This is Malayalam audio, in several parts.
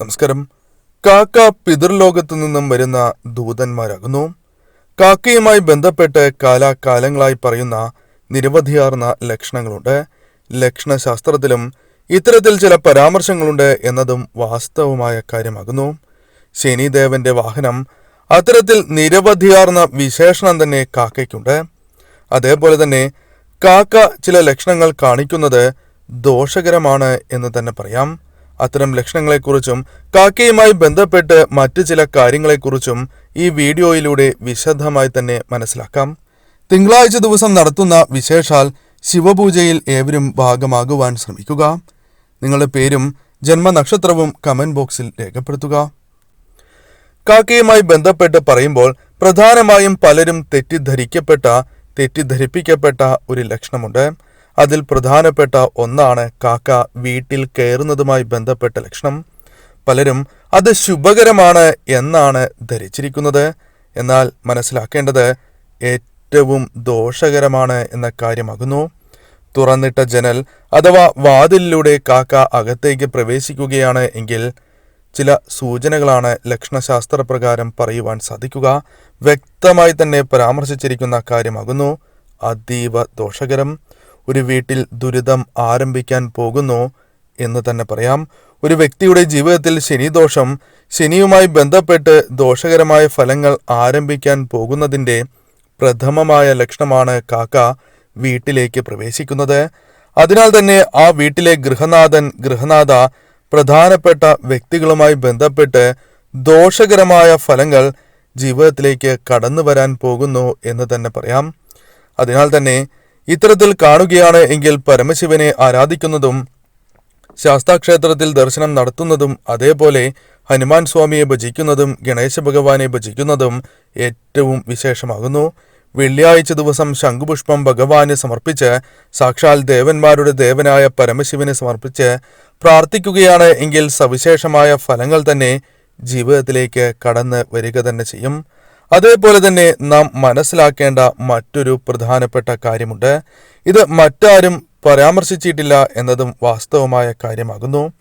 നമസ്കാരം. കാക്ക പിതൃലോകത്തു നിന്നും വരുന്ന ദൂതന്മാരാകുന്നു. കാക്കയുമായി ബന്ധപ്പെട്ട് കാലാകാലങ്ങളായി പറയുന്ന നിരവധിയാർന്ന ലക്ഷണങ്ങളുണ്ട്. ലക്ഷണശാസ്ത്രത്തിലും ഇത്തരത്തിൽ ചില പരാമർശങ്ങളുണ്ട് എന്നതും വാസ്തവമായ കാര്യമാകുന്നു. ശനിദേവന്റെ വാഹനം അത്തരത്തിൽ നിരവധിയാർന്ന വിശേഷണം തന്നെ കാക്കയ്ക്കുണ്ട്. അതേപോലെ തന്നെ കാക്ക ചില ലക്ഷണങ്ങൾ കാണിക്കുന്നത് ദോഷകരമാണ് എന്ന് തന്നെ പറയാം. അത്തരം ലക്ഷണങ്ങളെക്കുറിച്ചും കാക്കയുമായി ബന്ധപ്പെട്ട് മറ്റു ചില കാര്യങ്ങളെക്കുറിച്ചും ഈ വീഡിയോയിലൂടെ വിശദമായി തന്നെ മനസ്സിലാക്കാം. തിങ്കളാഴ്ച ദിവസം നടത്തുന്ന വിശേഷാൽ ശിവപൂജയിൽ ഏവരും ഭാഗമാകുവാൻ ശ്രമിക്കുക. നിങ്ങളുടെ പേരും ജന്മനക്ഷത്രവും കമന്റ് ബോക്സിൽ രേഖപ്പെടുത്തുക. കാക്കയുമായി ബന്ധപ്പെട്ട് പറയുമ്പോൾ പ്രധാനമായും പലരും തെറ്റിദ്ധരിക്കപ്പെട്ട തെറ്റിദ്ധരിപ്പിക്കപ്പെട്ട ഒരു ലക്ഷണമുണ്ട്. അതിൽ പ്രധാനപ്പെട്ട ഒന്നാണ് കാക്ക വീട്ടിൽ കയറുന്നതുമായി ബന്ധപ്പെട്ട ലക്ഷണം. പലരും അത് ശുഭകരമാണ് എന്നാണ് ധരിച്ചിരിക്കുന്നത്. എന്നാൽ മനസ്സിലാക്കേണ്ടത് ഏറ്റവും ദോഷകരമാണ് എന്ന കാര്യമാകുന്നു. തുറന്നിട്ട ജനൽ അഥവാ വാതിലിലൂടെ കാക്ക അകത്തേക്ക് പ്രവേശിക്കുകയാണ് എങ്കിൽ ചില സൂചനകളാണ് ലക്ഷണശാസ്ത്രപ്രകാരം പറയുവാൻ സാധിക്കുക. വ്യക്തമായി തന്നെ പരാമർശിച്ചിരിക്കുന്ന കാര്യമാകുന്നു. അതീവ ദോഷകരം. ഒരു വീട്ടിൽ ദുരിതം ആരംഭിക്കാൻ പോകുന്നു എന്ന് തന്നെ പറയാം. ഒരു വ്യക്തിയുടെ ജീവിതത്തിൽ ശനിദോഷം ശനിയുമായി ബന്ധപ്പെട്ട് ദോഷകരമായ ഫലങ്ങൾ ആരംഭിക്കാൻ പോകുന്നതിന്റെ പ്രഥമമായ ലക്ഷണമാണ് കാക്ക വീട്ടിലേക്ക് പ്രവേശിക്കുന്നത്. അതിനാൽ തന്നെ ആ വീട്ടിലെ ഗൃഹനാഥൻ ഗൃഹനാഥ പ്രധാനപ്പെട്ട വ്യക്തികളുമായി ബന്ധപ്പെട്ട് ദോഷകരമായ ഫലങ്ങൾ ജീവിതത്തിലേക്ക് കടന്നു വരാൻ പോകുന്നു എന്ന് തന്നെ പറയാം. അതിനാൽ തന്നെ ഇത്തരത്തിൽ കാണുകയാണ് എങ്കിൽ പരമശിവനെ ആരാധിക്കുന്നതും ശാസ്താക്ഷേത്രത്തിൽ ദർശനം നടത്തുന്നതും അതേപോലെ ഹനുമാൻ സ്വാമിയെ ഭജിക്കുന്നതും ഗണേശ ഭഗവാനെ ഭജിക്കുന്നതും ഏറ്റവും വിശേഷമാകുന്നു. വെള്ളിയാഴ്ച ദിവസം ശംഖുപുഷ്പം ഭഗവാന് സമർപ്പിച്ച് സാക്ഷാൽ ദേവന്മാരുടെ ദേവനായ പരമശിവന് സമർപ്പിച്ച് പ്രാർത്ഥിക്കുകയാണ് എങ്കിൽ സവിശേഷമായ ഫലങ്ങൾ തന്നെ ജീവിതത്തിലേക്ക് കടന്ന് വരിക തന്നെ ചെയ്യും. അതേപോലെ തന്നെ നാം മനസ്സിലാക്കേണ്ട മറ്റൊരു പ്രധാനപ്പെട്ട കാര്യമുണ്ട്. ഇത് മറ്റാരും പരാമർശിച്ചിട്ടില്ല എന്നതും വാസ്തവമായ കാര്യമാകുന്നു.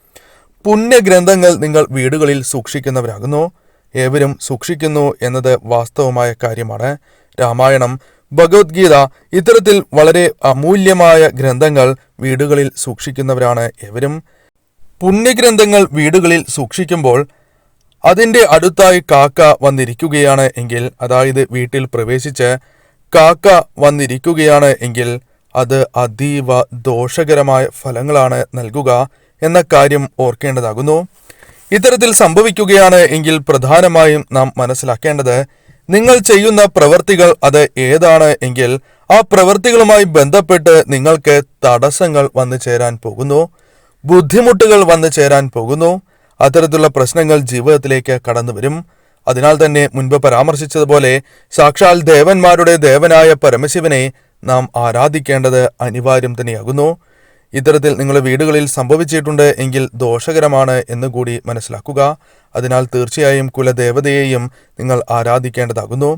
പുണ്യഗ്രന്ഥങ്ങൾ നിങ്ങൾ വീടുകളിൽ സൂക്ഷിക്കുന്നവരാകുന്നു. ഏവരും സൂക്ഷിക്കുന്നു എന്നത് വാസ്തവമായ കാര്യമാണ്. രാമായണം ഭഗവത്ഗീത ഇത്തരത്തിൽ വളരെ അമൂല്യമായ ഗ്രന്ഥങ്ങൾ വീടുകളിൽ സൂക്ഷിക്കുന്നവരാണ് ഏവരും. പുണ്യഗ്രന്ഥങ്ങൾ വീടുകളിൽ സൂക്ഷിക്കുമ്പോൾ അതിന്റെ അടുത്തായി കാക്ക വന്നിരിക്കുകയാണ് എങ്കിൽ അതായത് വീട്ടിൽ പ്രവേശിച്ച് കാക്ക വന്നിരിക്കുകയാണ് എങ്കിൽ അത് അതീവ ദോഷകരമായ ഫലങ്ങളാണ് നൽകുക എന്ന കാര്യം ഓർക്കേണ്ടതാകുന്നു. ഇത്തരത്തിൽ സംഭവിക്കുകയാണ് എങ്കിൽ പ്രധാനമായും നാം മനസ്സിലാക്കേണ്ടത് നിങ്ങൾ ചെയ്യുന്ന പ്രവൃത്തികൾ അത് ഏതാണ് എങ്കിൽ ആ പ്രവൃത്തികളുമായി ബന്ധപ്പെട്ട് നിങ്ങൾക്ക് തടസ്സങ്ങൾ വന്നു ചേരാൻ പോകുന്നു ബുദ്ധിമുട്ടുകൾ വന്നു ചേരാൻ പോകുന്നു അത്തരത്തിലുള്ള പ്രശ്നങ്ങൾ ജീവിതത്തിലേക്ക് കടന്നു വരും. അതിനാൽ തന്നെ മുൻപ് പരാമർശിച്ചതുപോലെ സാക്ഷാൽ ദേവന്മാരുടെ ദേവനായ പരമശിവനെ നാം ആരാധിക്കേണ്ടത് അനിവാര്യം തന്നെയാകുന്നു. ഇത്തരത്തിൽ നിങ്ങളുടെ വീടുകളിൽ സംഭവിച്ചിട്ടുണ്ട് എങ്കിൽ ദോഷകരമാണ് എന്നുകൂടി മനസ്സിലാക്കുക. അതിനാൽ തീർച്ചയായും കുലദേവതയെയും നിങ്ങൾ ആരാധിക്കേണ്ടതാകുന്നു.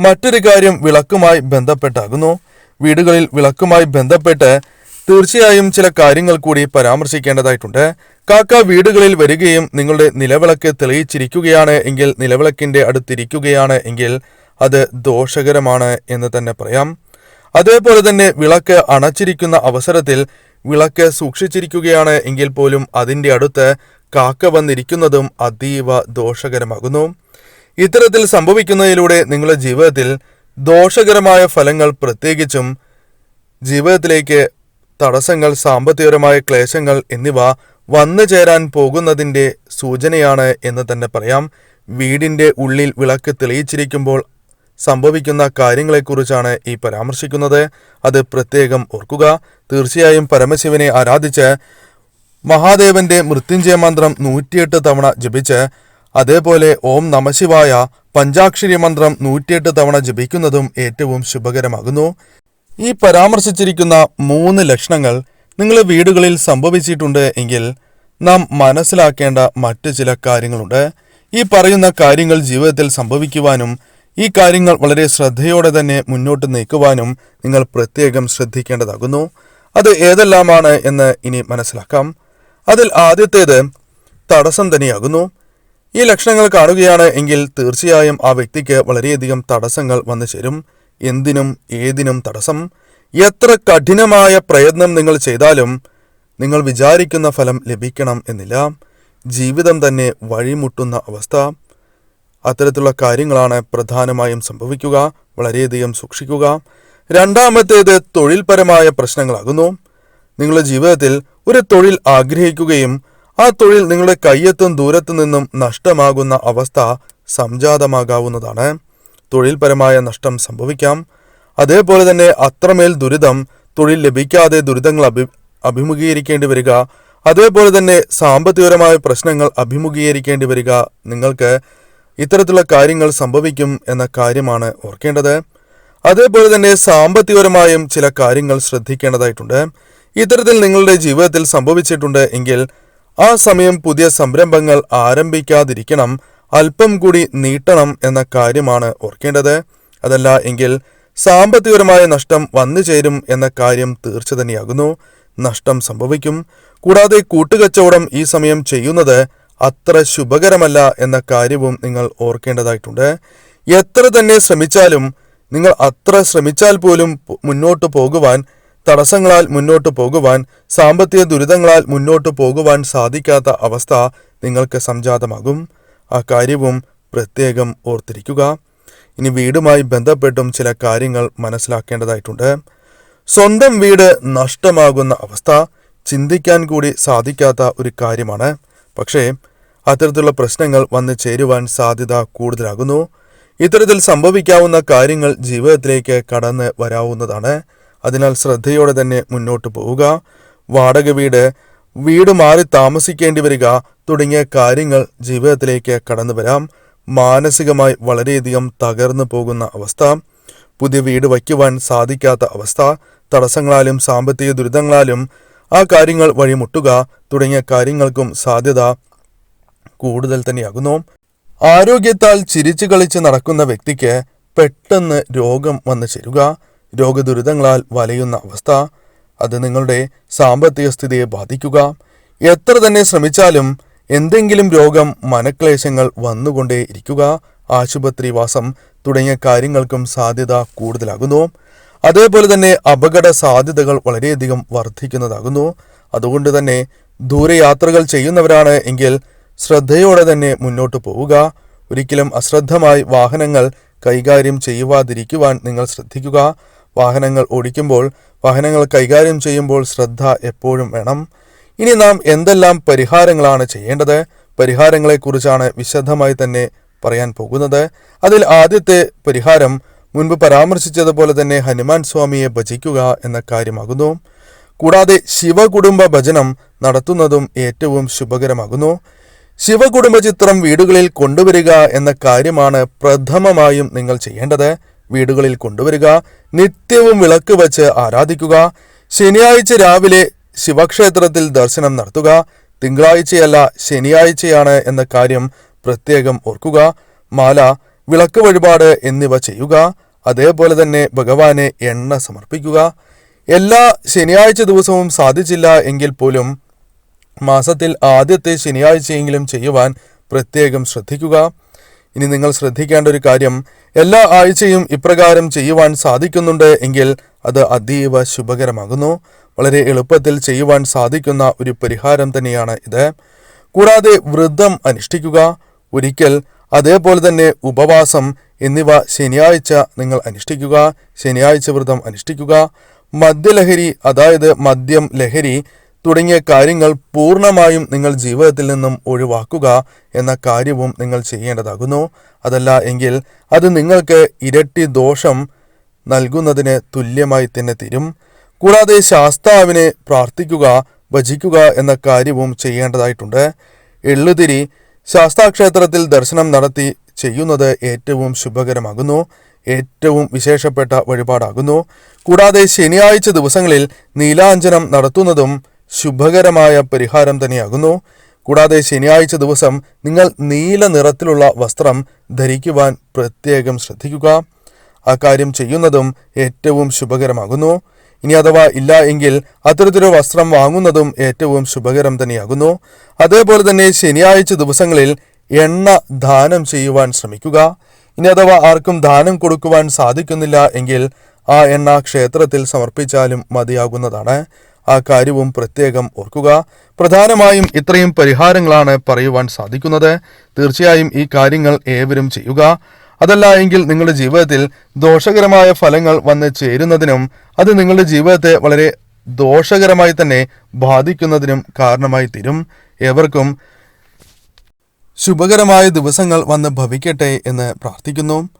മറ്റൊരു കാര്യം വിളക്കുമായി ബന്ധപ്പെട്ടാകുന്നു. വീടുകളിൽ വിളക്കുമായി ബന്ധപ്പെട്ട് തീർച്ചയായും ചില കാര്യങ്ങൾ കൂടി പരാമർശിക്കേണ്ടതായിട്ടുണ്ട്. കാക്ക വീടുകളിൽ വരികയും നിങ്ങളുടെ നിലവിളക്ക് തെളിയിച്ചിരിക്കുകയാണ് എങ്കിൽ നിലവിളക്കിന്റെ അടുത്തിരിക്കുകയാണ് എങ്കിൽ അത് ദോഷകരമാണ് എന്ന് തന്നെ പറയാം. അതേപോലെ തന്നെ വിളക്ക് അണച്ചിരിക്കുന്ന അവസരത്തിൽ വിളക്ക് സൂക്ഷിച്ചിരിക്കുകയാണ് എങ്കിൽ പോലും അതിന്റെ അടുത്ത് കാക്ക വന്നിരിക്കുന്നതും അതീവ ദോഷകരമാകുന്നു. ഇത്തരത്തിൽ സംഭവിക്കുന്നതിലൂടെ നിങ്ങളുടെ ജീവിതത്തിൽ ദോഷകരമായ ഫലങ്ങൾ പ്രത്യേകിച്ചും ജീവിതത്തിലേക്ക് തടസ്സങ്ങൾ സാമ്പത്തികപരമായ ക്ലേശങ്ങൾ എന്നിവ വന്നു ചേരാൻ പോകുന്നതിന്റെ സൂചനയാണ് എന്ന് തന്നെ പറയാം. വീടിന്റെ ഉള്ളിൽ വിളക്ക് തെളിയിച്ചിരിക്കുമ്പോൾ സംഭവിക്കുന്ന കാര്യങ്ങളെക്കുറിച്ചാണ് ഈ പരാമർശിക്കുന്നത്. അത് പ്രത്യേകം ഓർക്കുക. തീർച്ചയായും പരമശിവനെ ആരാധിച്ച് മഹാദേവന്റെ മൃത്യുഞ്ജയ മന്ത്രം നൂറ്റിയെട്ട് തവണ ജപിച്ച് അതേപോലെ ഓം നമശിവായ പഞ്ചാക്ഷരി മന്ത്രം നൂറ്റിയെട്ട് തവണ ജപിക്കുന്നതും ഏറ്റവും ശുഭകരമാകുന്നു. ഈ പരാമർശിച്ചിരിക്കുന്ന മൂന്ന് ലക്ഷണങ്ങൾ നിങ്ങളുടെ വീടുകളിൽ സംഭവിച്ചിട്ടുണ്ട് എങ്കിൽ നാം മനസ്സിലാക്കേണ്ട മറ്റ് ചില കാര്യങ്ങളുണ്ട്. ഈ പറയുന്ന കാര്യങ്ങൾ ജീവിതത്തിൽ സംഭവിക്കുവാനും ഈ കാര്യങ്ങൾ വളരെ ശ്രദ്ധയോടെ തന്നെ മുന്നോട്ട് നീക്കുവാനും നിങ്ങൾ പ്രത്യേകം ശ്രദ്ധിക്കേണ്ടതാകുന്നു. അത് ഏതെല്ലാമാണ് എന്ന് ഇനി മനസ്സിലാക്കാം. അതിൽ ആദ്യത്തേത് തടസ്സം തന്നെയാകുന്നു. ഈ ലക്ഷണങ്ങൾ കാണുകയാണ് എങ്കിൽ തീർച്ചയായും ആ വ്യക്തിക്ക് വളരെയധികം തടസ്സങ്ങൾ വന്നു ചേരും. എന്തിനും ഏതിനും തടസ്സം. എത്ര കഠിനമായ പ്രയത്നം നിങ്ങൾ ചെയ്താലും നിങ്ങൾ വിചാരിക്കുന്ന ഫലം ലഭിക്കണം എന്നില്ല. ജീവിതം തന്നെ വഴിമുട്ടുന്ന അവസ്ഥ. അത്തരത്തിലുള്ള കാര്യങ്ങളാണ് പ്രധാനമായും സംഭവിക്കുക വളരെയധികം സൂക്ഷിക്കുക. രണ്ടാമത്തേത് തൊഴിൽപരമായ പ്രശ്നങ്ങളാകുന്നു. നിങ്ങളുടെ ജീവിതത്തിൽ ഒരു തൊഴിൽ ആഗ്രഹിക്കുകയും ആ തൊഴിൽ നിങ്ങളുടെ കയ്യെത്തും ദൂരത്തു നിന്നും നഷ്ടമാകുന്ന അവസ്ഥ സംജാതമാകാവുന്നതാണ്. തൊഴിൽപരമായ നഷ്ടം സംഭവിക്കാം. അതേപോലെ തന്നെ അത്രമേൽ ദുരിതം തൊഴിൽ ലഭിക്കാതെ ദുരിതങ്ങൾ അഭി അഭിമുഖീകരിക്കേണ്ടി വരിക അതേപോലെ തന്നെ സാമ്പത്തികപരമായ പ്രശ്നങ്ങൾ അഭിമുഖീകരിക്കേണ്ടി വരിക നിങ്ങൾക്ക് ഇത്തരത്തിലുള്ള കാര്യങ്ങൾ സംഭവിക്കും എന്ന കാര്യമാണ് ഓർക്കേണ്ടത്. അതേപോലെ തന്നെ സാമ്പത്തികപരമായും ചില കാര്യങ്ങൾ ശ്രദ്ധിക്കേണ്ടതായിട്ടുണ്ട്. ഇത്തരത്തിൽ നിങ്ങളുടെ ജീവിതത്തിൽ സംഭവിച്ചിട്ടുണ്ട് എങ്കിൽ ആ സമയം പുതിയ സംരംഭങ്ങൾ ആരംഭിക്കാതിരിക്കണം അല്പം കൂടി നീട്ടണം എന്ന കാര്യമാണ് ഓർക്കേണ്ടത്. അതല്ല എങ്കിൽ സാമ്പത്തികപരമായ നഷ്ടം വന്നു ചേരും എന്ന കാര്യം തീർച്ച തന്നെയാകുന്നു. നഷ്ടം സംഭവിക്കും. കൂടാതെ കൂട്ടുകച്ചവടം ഈ സമയം ചെയ്യുന്നത് അത്ര ശുഭകരമല്ല എന്ന കാര്യവും നിങ്ങൾ ഓർക്കേണ്ടതായിട്ടുണ്ട്. എത്ര തന്നെ ശ്രമിച്ചാലും നിങ്ങൾ അത്ര ശ്രമിച്ചാൽ പോലും മുന്നോട്ട് പോകുവാൻ തടസ്സങ്ങളാൽ മുന്നോട്ട് പോകുവാൻ സാമ്പത്തിക ദുരിതങ്ങളാൽ മുന്നോട്ട് പോകുവാൻ സാധിക്കാത്ത അവസ്ഥ നിങ്ങൾക്ക് സംജാതമാകും. ആ കാര്യവും പ്രത്യേകം ഓർത്തിരിക്കുക. ഇനി വീടുമായി ബന്ധപ്പെട്ടും ചില കാര്യങ്ങൾ മനസ്സിലാക്കേണ്ടതായിട്ടുണ്ട്. സ്വന്തം വീട് നഷ്ടമാകുന്ന അവസ്ഥ ചിന്തിക്കാൻ കൂടി സാധിക്കാത്ത ഒരു കാര്യമാണ്. പക്ഷേ അത്തരത്തിലുള്ള പ്രശ്നങ്ങൾ വന്നു ചേരുവാൻ സാധ്യത കൂടുതലാകുന്നു. ഇത്തരത്തിൽ സംഭവിക്കാവുന്ന കാര്യങ്ങൾ ജീവിതത്തിലേക്ക് കടന്ന് വരാവുന്നതാണ്. അതിനാൽ ശ്രദ്ധയോടെ തന്നെ മുന്നോട്ട് പോവുക. വാടക വീട് വീട് മാറി താമസിക്കേണ്ടി വരിക തുടങ്ങിയ കാര്യങ്ങൾ ജീവിതത്തിലേക്ക് കടന്നു വരാം. മാനസികമായി വളരെയധികം തകർന്നു പോകുന്ന അവസ്ഥ പുതിയ വീട് വയ്ക്കുവാൻ സാധിക്കാത്ത അവസ്ഥ തടസ്സങ്ങളാലും സാമ്പത്തിക ദുരിതങ്ങളാലും ആ കാര്യങ്ങൾ വഴിമുട്ടുക തുടങ്ങിയ കാര്യങ്ങൾക്കും സാധ്യത കൂടുതൽ തന്നെയാകുന്നു. ആരോഗ്യത്താൽ ചിരിച്ചു കളിച്ച് നടക്കുന്ന വ്യക്തിക്ക് പെട്ടെന്ന് രോഗം വന്നു ചേരുക രോഗദുരിതങ്ങളാൽ വലയുന്ന അവസ്ഥ അത് നിങ്ങളുടെ സാമ്പത്തിക സ്ഥിതിയെ ബാധിക്കുക. എത്ര തന്നെ ശ്രമിച്ചാലും എന്തെങ്കിലും രോഗം മനക്ലേശങ്ങൾ വന്നുകൊണ്ടേ ഇരിക്കുക ആശുപത്രിവാസം തുടങ്ങിയ കാര്യങ്ങൾക്കും സാധ്യത കൂടുതലാകുന്നു. അതേപോലെ തന്നെ അപകട സാധ്യതകൾ വളരെയധികം വർദ്ധിക്കുന്നതാകുന്നു. അതുകൊണ്ട് തന്നെ ദൂരയാത്രകൾ ചെയ്യുന്നവരാണ് എങ്കിൽ ശ്രദ്ധയോടെ തന്നെ മുന്നോട്ട് പോവുക. ഒരിക്കലും അശ്രദ്ധമായി വാഹനങ്ങൾ കൈകാര്യം ചെയ്യുവാതിരിക്കുവാൻ നിങ്ങൾ ശ്രദ്ധിക്കുക. വാഹനങ്ങൾ ഓടിക്കുമ്പോൾ വാഹനങ്ങൾ കൈകാര്യം ചെയ്യുമ്പോൾ ശ്രദ്ധ എപ്പോഴും വേണം. ഇനി നാം എന്തെല്ലാം പരിഹാരങ്ങളാണ് ചെയ്യേണ്ടത്? പരിഹാരങ്ങളെക്കുറിച്ചാണ് വിശദമായി തന്നെ പറയാൻ പോകുന്നത്. അതിൽ ആദ്യത്തെ പരിഹാരം മുൻപ് പരാമർശിച്ചതുപോലെ തന്നെ ഹനുമാൻ സ്വാമിയെ ഭജിക്കുക എന്ന കാര്യമാകുന്നു. കൂടാതെ ശിവകുടുംബ ഭജനം നടത്തുന്നതും ഏറ്റവും ശുഭകരമാകുന്നു. ശിവകുടുംബ ചിത്രം വീടുകളിൽ കൊണ്ടുവരിക എന്ന കാര്യമാണ് പ്രഥമമായും നിങ്ങൾ ചെയ്യേണ്ടത്. വീടുകളിൽ കൊണ്ടുവരിക നിത്യവും വിളക്ക് വച്ച് ആരാധിക്കുക. ശനിയാഴ്ച രാവിലെ ശിവക്ഷേത്രത്തിൽ ദർശനം നടത്തുക തിങ്കളാഴ്ചയല്ല ശനിയാഴ്ചയാണ് എന്ന കാര്യം പ്രത്യേകം ഓർക്കുക. മാല വിളക്ക് വഴിപാട് എന്നിവ ചെയ്യുക. അതേപോലെ തന്നെ ഭഗവാനെ എണ്ണ സമർപ്പിക്കുക. എല്ലാ ശനിയാഴ്ച ദിവസവും സാധിച്ചില്ല എങ്കിൽ പോലും മാസത്തിൽ ആദ്യത്തെ ശനിയാഴ്ചയെങ്കിലും ചെയ്യുവാൻ പ്രത്യേകം ശ്രദ്ധിക്കുക. ഇനി നിങ്ങൾ ശ്രദ്ധിക്കേണ്ട ഒരു കാര്യം എല്ലാ ആഴ്ചയും ഇപ്രകാരം ചെയ്യുവാൻ സാധിക്കുന്നുണ്ട് എങ്കിൽ അത് അതീവ ശുഭകരമാകുന്നു. വളരെ എളുപ്പത്തിൽ ചെയ്യുവാൻ സാധിക്കുന്ന ഒരു പരിഹാരം തന്നെയാണ് ഇത്. കൂടാതെ വ്രതം അനുഷ്ഠിക്കുക ഒരിക്കൽ അതേപോലെ തന്നെ ഉപവാസം എന്നിവ ശനിയാഴ്ച നിങ്ങൾ അനുഷ്ഠിക്കുക ശനിയാഴ്ച വ്രതം അനുഷ്ഠിക്കുക. മദ്യലഹരി അതായത് മദ്യം ലഹരി തുടങ്ങിയ കാര്യങ്ങൾ പൂർണമായും നിങ്ങൾ ജീവിതത്തിൽ നിന്നും ഒഴിവാക്കുക എന്ന കാര്യവും നിങ്ങൾ ചെയ്യേണ്ടതാകുന്നു. അതല്ല എങ്കിൽ അത് നിങ്ങൾക്ക് ഇരട്ടി ദോഷം നൽകുന്നതിന് തുല്യമായി തന്നെ തീരും. കൂടാതെ ശാസ്താവിനെ പ്രാർത്ഥിക്കുക ഭജിക്കുക എന്ന കാര്യവും ചെയ്യേണ്ടതായിട്ടുണ്ട്. എള്ളുതിരി ശാസ്താക്ഷേത്രത്തിൽ ദർശനം നടത്തി ചെയ്യുന്നത് ഏറ്റവും ശുഭകരമാകുന്നു ഏറ്റവും വിശേഷപ്പെട്ട വഴിപാടാകുന്നു. കൂടാതെ ശനിയാഴ്ച ദിവസങ്ങളിൽ നീലാഞ്ജനം നടത്തുന്നതും ശുഭകരമായ പരിഹാരം തന്നെയാകുന്നു. കൂടാതെ ശനിയാഴ്ച ദിവസം നിങ്ങൾ നീല നിറത്തിലുള്ള വസ്ത്രം ധരിക്കുവാൻ പ്രത്യേകം ശ്രദ്ധിക്കുക. ആ കാര്യം ചെയ്യുന്നതും ഏറ്റവും ശുഭകരമാകുന്നു. ഇനി അഥവാ ഇല്ല എങ്കിൽ അത്തരത്തിലൊരു വസ്ത്രം വാങ്ങുന്നതും ഏറ്റവും ശുഭകരം തന്നെയാകുന്നു. അതേപോലെ തന്നെ ശനിയാഴ്ച ദിവസങ്ങളിൽ എണ്ണ ദാനം ചെയ്യുവാൻ ശ്രമിക്കുക. ഇനി അഥവാ ആർക്കും ദാനം കൊടുക്കുവാൻ സാധിക്കുന്നില്ല എങ്കിൽ ആ എണ്ണ ക്ഷേത്രത്തിൽ സമർപ്പിച്ചാലും മതിയാകുന്നതാണ്. ആ കാര്യവും പ്രത്യേകം ഓർക്കുക. പ്രധാനമായും ഇത്രയും പരിഹാരങ്ങളാണ് പറയുവാൻ സാധിക്കുന്നത്. തീർച്ചയായും ഈ കാര്യങ്ങൾ ഏവരും ചെയ്യുക. അതല്ല എങ്കിൽ നിങ്ങളുടെ ജീവിതത്തിൽ ദോഷകരമായ ഫലങ്ങൾ വന്ന് ചേരുന്നതിനും അത് നിങ്ങളുടെ ജീവിതത്തെ വളരെ ദോഷകരമായി തന്നെ ബാധിക്കുന്നതിനും കാരണമായി തീരും. ഏവർക്കും ശുഭകരമായ ദിവസങ്ങൾ വന്ന് ഭവിക്കട്ടെ എന്ന് പ്രാർത്ഥിക്കുന്നു.